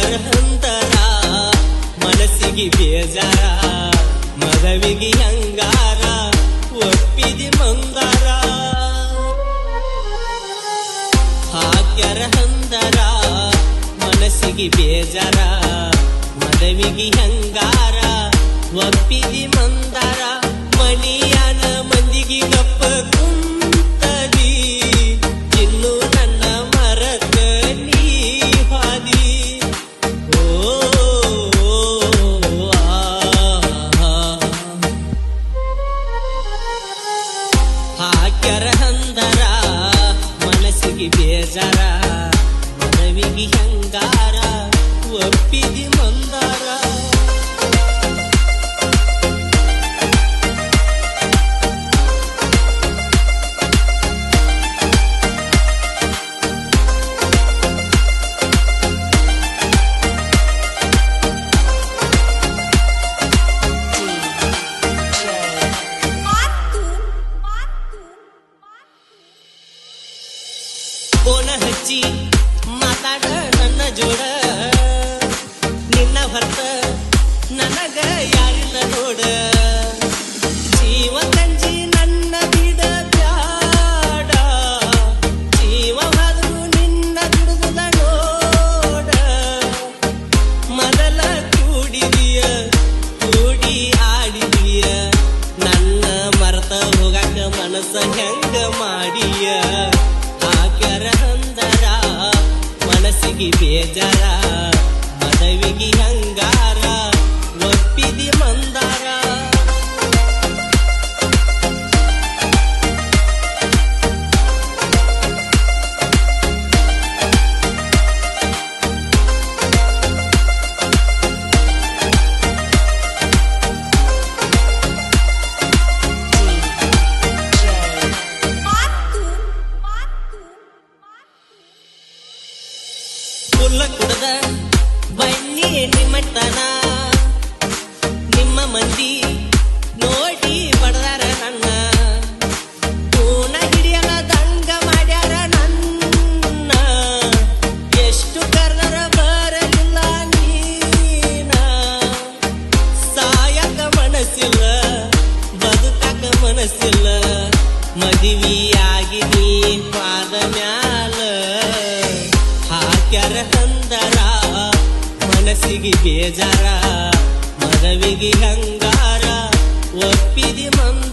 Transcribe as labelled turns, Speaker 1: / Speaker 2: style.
Speaker 1: ಹಂತರ ಮನಸ್ಸಿಗೆ ಬೇಜಾರ ಮದವಿಗೆ ಹಂಗಾರ ಒಪ್ಪಿದಿ ಮಂಗಾರ. ಹಾಕ್ಯರ ಹಂದರ, ಮನಸ್ಸಿಗೆ ಬೇಜಾರ ಮದವಿಗೆ ಹಂಗಾರ ಒಪ್ಪಿದಿ ಮಂದಾರ. ಹಾಕ್ಯಾರ ಹಂದರ ಮನಸ್ಸಿಗೆ ಬೇಜಾರ ಮನವಿಗೆ ಹಂಗಾರ ಒಪ್ಪಿದಿ ಮಂದಾರ. ಕೋನ ಹಚ್ಚಿ ಮಾತಾಡ ನನ್ನ ಜೋಡ ಮನಸ್ಸಿಗೆ சொல்லக்கூடாத. வன்னி நிமித்த ಹಾಕ್ಯಾರ ಹಂದರ ಮನಸ್ಸಿಗೆ ಬೇಜಾರ ಮದವಿಗೆ ಹಂಗಾರ ಒಪ್ಪಿದಿ ಮಂದಾರ